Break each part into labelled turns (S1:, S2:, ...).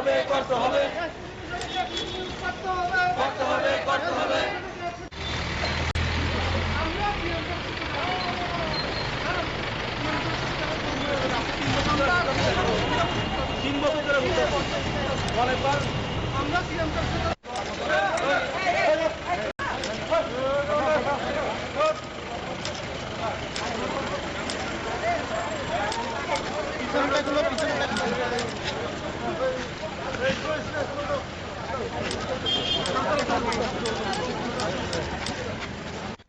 S1: হবে, করতে হবে। করতে হবে করতে হবে। তিন বছর ধরে অনেকবার
S2: আমরা সাথে পিছনটাগুলো পিছনটা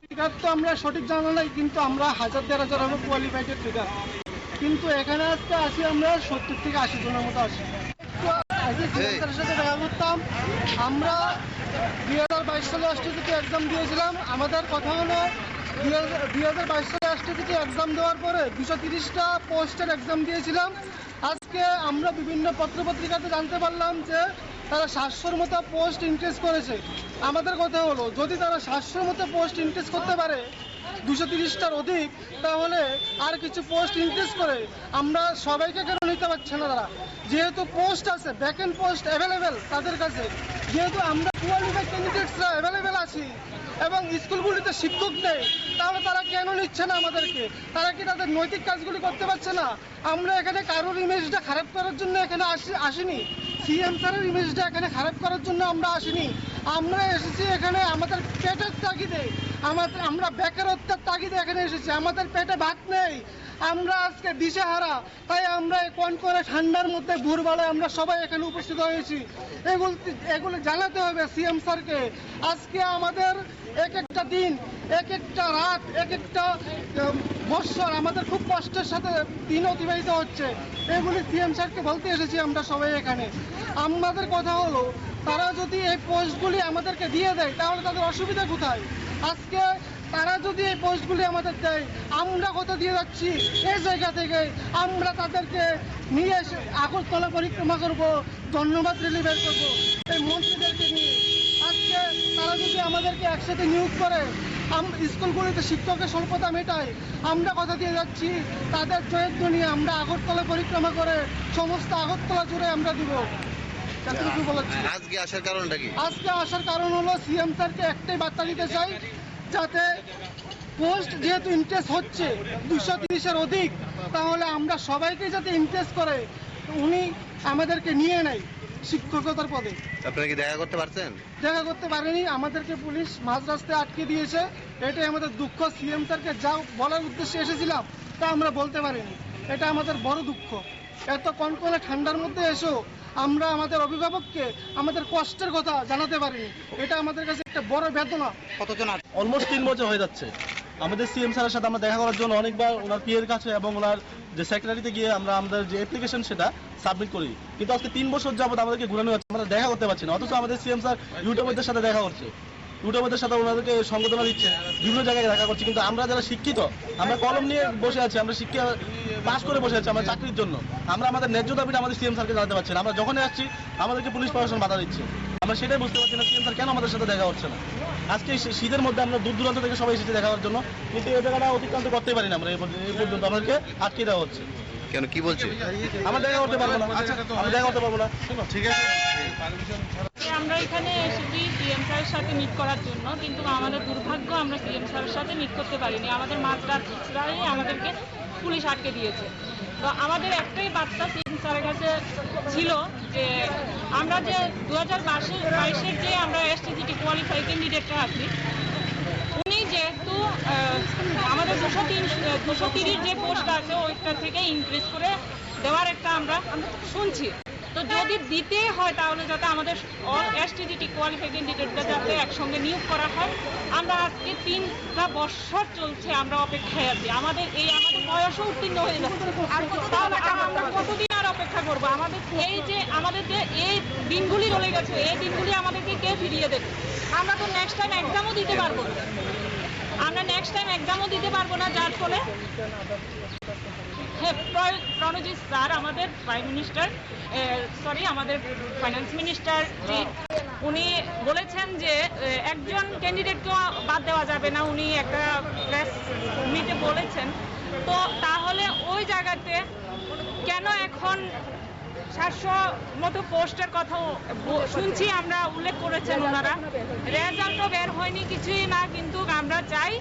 S2: ফিগার তো আমরা সঠিক জানা নাই কিন্তু আমরা হাজার দেড় হাজার হবে কোয়ালিফাইডের ফিগার কিন্তু এখানে আজকে আসি আমরা সত্তর থেকে আশি জনের মতো আসি সাথে দেখা করতাম আমরা দুই হাজার বাইশ সালে এক্সাম দিয়েছিলাম আমাদের কথা হলো দুই হাজার বাইশ সালে অস্ট্রেলিয়াতে এক্সাম দেওয়ার পরে দুশো তিরিশটা পোস্টের এক্সাম দিয়েছিলাম। আজকে আমরা বিভিন্ন পত্রপত্রিকাতে জানতে পারলাম যে তারা সাতশোর মতো পোস্ট ইনক্রিজ করেছে। আমাদের কথা হলো, যদি তারা সাতশোর মতো পোস্ট ইনক্রিজ করতে পারে দুশো তিরিশটার অধিক, তাহলে আর কিছু পোস্ট ইনক্রিজ করে আমরা সবাইকে কেন নিতে পারছে না তারা? যেহেতু পোস্ট আছে ভ্যাকেন্ট পোস্ট অ্যাভেলেবেল তাদের কাছে, যেহেতু আমরা কোয়ালিফাইড ক্যান্ডিডেটসরা অ্যাভেলেবেল আছি এবং স্কুলগুলিতে শিক্ষক নেই, তাহলে তারা কেন নিচ্ছে না আমাদেরকে? তারা কি তাদের নৈতিক কাজগুলি করতে পারছে না? আমরা এখানে কারোর ইমেজটা খারাপ করার জন্য এখানে আসি আসিনি। সিএম স্যারের ইমেজটা এখানে খারাপ করার জন্য আমরা আসিনি। আমরা এসেছি এখানে আমাদের পেটের তাগিদে। আমাদের আমরা বেকারত্বের তাগিদে এখানে এসেছি। আমাদের পেটে ভাত নেই। আমরা আজকে দিশেহারা, তাই আমরা এই কোন করে ঠান্ডার মধ্যে ভোরবেলায় আমরা সবাই এখানে উপস্থিত হয়েছি। এগুলো এগুলো জানাতে হবে সিএম স্যারকে। আজকে আমাদের এক একটা দিন, এক একটা রাত, এক একটা বৎসর আমাদের খুব কষ্টের সাথে দিন অতিবাহিত হচ্ছে। এগুলি সিএম স্যারকে বলতে এসেছি আমরা সবাই এখানে। আমাদের কথা হলো, তারা যদি এই পোস্টগুলি আমাদেরকে দিয়ে দেয়, তাহলে তাদের অসুবিধা কোথায়? আজকে তারা যদি এই পোস্টগুলি আমাদের দেয় আমরা কত দিয়ে যাচ্ছি? এই জায়গা থেকে আমরা তাদেরকে নিয়ে এসে আগরতলা পরিক্রমা করব ধন্যবাদ রেলি বের করব। এই মন্ত্রীদেরকে নিয়ে আজকে তারা যদি আমাদেরকে একসাথে নিয়োগ করে স্কুলগুলিতে শিক্ষকের স্বল্পতা মেটায় আমরা কথা দিয়ে যাচ্ছি? তাদের চরিত্র নিয়ে আমরা আগরতলা পরিক্রমা করে সমস্ত আগরতলা জুড়ে আমরা দিব।
S3: আজকে আসার কারণটা কি?
S2: আজকে আসার কারণ হলো সিএম স্যারকে একটাই বার্তা দিতে চাই যাতে পোস্ট যেহেতু ইন্টারেস্ট হচ্ছে দুশো তিরিশের অধিক তাহলে আমরা সবাইকে যাতে ইন্টারেস্ট করে উনি আমাদেরকে নিয়ে নেয় শিক্ষকতার পদে।
S3: আপনারা কি দেখা করতে পারছেন?
S2: দেখা করতে পারেনি আমাদেরকে পুলিশ মাঝ রাস্তায় আটকে দিয়েছে এটাই আমাদের দুঃখ। সিএম স্যারকে যা বলার উদ্দেশ্যে এসেছিলাম তা আমরা বলতে পারিনি এটা আমাদের বড় দুঃখ। এত কনকনে ঠান্ডার মধ্যে এসো আমরা আমাদের অভিভাবককে আমাদের কষ্টের কথা জানাতে পারিনি। এটা আমাদের কাছে একটা বড় বেদনা।
S1: কতজন আছে? অলমোস্ট তিন বছর হয়ে যাচ্ছে। আমাদের সিএম স্যারের সাথে আমরা দেখা করার জন্য অনেকবার ওনার পিএর কাছে এবং ওনার যে সেক্রেটারিতে গিয়ে আমরা আমাদের যে অ্যাপ্লিকেশন সেটা সাবমিট করি। কিন্তু আজকে তিন বছর যাবত আমাদেরকে ঘুরানো হচ্ছে আমরা দেখা করতে পারছি না। অথচ আমাদের সিএম স্যার ইউটিউবারদের সাথে দেখা করছে। ইউটিউবারদের সাথে ওনাদেরকে সংবর্ধনা দিচ্ছে বিভিন্ন জায়গায় দেখা করছে। কিন্তু আমরা যারা শিক্ষিত আমরা কলম নিয়ে বসে আছি আমরা শিক্ষা পাস করে বসে আছি আমরা চাকরির জন্য। আমরা আমাদের ন্যায্য দাবিটা আমাদের সিএম স্যারকে জানাতে পারছি না। আমরা যখনই আসছি আমাদেরকে পুলিশ প্রশাসন বাধা দিচ্ছে। আমরা সেটাই বুঝতে পারছি না সিএম স্যার কেন আমাদের সাথে দেখা হচ্ছে না। আজকে শীতের মধ্যে আমরা দূর দূরান্ত থেকে সবাই এসেছি দেখা করার জন্য। কিন্তু এই জায়গাটা অতিক্রান্ত করতে পারি না আমরা। এই পর্যন্ত- এই পর্যন্ত আমাদেরকে আটকে দেওয়া হচ্ছে।
S3: কেন? কি বলছে?
S1: আমরা দেখা করতে পারব না। আমরা দেখা করতে পারব না। ঠিক আছে।
S4: আমরা এখানে এসেছি সিএম স্যারের সাথে মিট করার জন্য কিন্তু আমাদের দুর্ভাগ্য আমরা সিএম স্যারের সাথে মিট করতে পারিনি। আমাদের মাঝরাত্রে আমাদেরকে পুলিশ আটকে দিয়েছে। তো আমাদের একটাই বার্তা সিং স্যারের কাছে ছিল যে আমরা যে দু হাজার বাইশের যে আমরা এসটিজিটি কোয়ালিফাই ক্যান্ডিডেটরা আছি উনি যেহেতু আমাদের দুশো তিন দুশো তিরিশ যে পোস্ট আছে, ওইটা থেকে ইনক্রিজ করে দেওয়ার একটা আমরা শুনছি। তো যদি দিতে হয় তাহলে যাতে আমাদের এসটিজিটি কোয়ালিফাই ক্যান্ডিডেটটা যাতে একসঙ্গে নিয়োগ করা হয়। আমরা আজকে তিনটা বছর চলছে আমরা অপেক্ষায় আছি। আমাদের এই আমাদের বয়সও উত্তীর্ণ হয়ে যাচ্ছে। আমরা কতদিন আর অপেক্ষা করব? আমাদের এই যে আমাদের যে এই দিনগুলি চলে গেছে, এই দিনগুলি আমাদেরকে কে ফিরিয়ে দেবে? আমরা তো নেক্সট টাইম এক্সামও দিতে পারব না। আমরা নেক্সট টাইম এক্সামও দিতে পারব না, যার ফলে হ্যাঁ প্রণজিৎ স্যার, আমাদের প্রাইম মিনিস্টার সরি আমাদের ফাইন্যান্স মিনিস্টার উনি বলেছেন যে একজন ক্যান্ডিডেটকেও বাদ দেওয়া যাবে না, উনি একটা প্রেস মিটে বলেছেন। তো তাহলে ওই জায়গাতে কেন এখন সাতশো মতো পোস্টের কথাও শুনছি, আমরা উল্লেখ করেছেন ওনারা। রেজাল্টও বের হয়নি, কিছুই না, কিন্তু আমরা চাই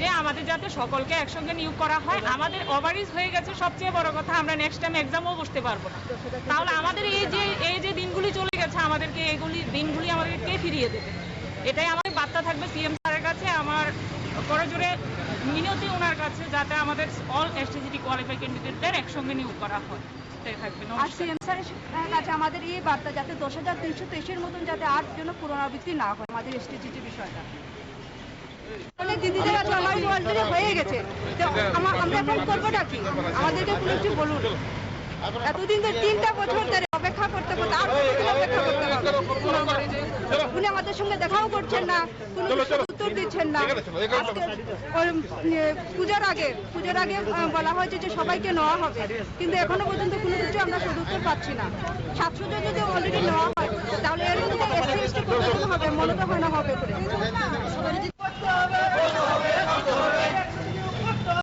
S4: যে আমাদের যাতে সকলকে একসঙ্গে নিয়োগ করা হয় আমাদের ওভারিজ হয়ে গেছে সবচেয়ে বড় কথা আমরা নেক্সট টাইম এক্সামও বসতে পারব না। তাহলে আমাদের এই যে এই যে দিনগুলি চলে গেছে আমাদেরকে এইগুলি দিনগুলি আমাদেরকে কে ফিরিয়ে দেবে? এটাই আমার বার্তা থাকবে সিএম স্যারের কাছে আমার করজোরে মিনতি ওনার কাছে যাতে আমাদের অল এসটিজিটি কোয়ালিফাই ক্যান্ডিডেটদের একসঙ্গে নিয়োগ করা হয়। থাকবে
S5: আর
S4: নমস্কার।
S5: সিএম স্যারের কাছে আমাদের এই বার্তা যাতে দশ হাজার তিনশো তেইশের মতন যাতে আর যেন পুনরাবৃত্তি না হয় আমাদের এসটিজিটি বিষয়টা। অনেক দিদিদের আছে আমার অলরেডি হয়ে গেছে। তো আমরা এখন করবোটা কি? আমাদেরকে কোনো একটু বলুন। এতদিন তো তিনটা বছর ধরে অপেক্ষা করতে করতে আর কতদিন অপেক্ষা করতে হবে উনি আমাদের সঙ্গে দেখাও করছেন না কোনো উত্তর দিচ্ছেন না। এ, পূজার আগে পূজার আগে বলা হয়েছে যে সবাইকে নেওয়া হবে। কিন্তু এখনও পর্যন্ত কোনো কিছু আমরা সদুত্তর পাচ্ছি না। সাতশো জন যদি অলরেডি নেওয়া হয় তাহলে এর মধ্যে এসসি এসটি হবে? মনে তো হয় না হবে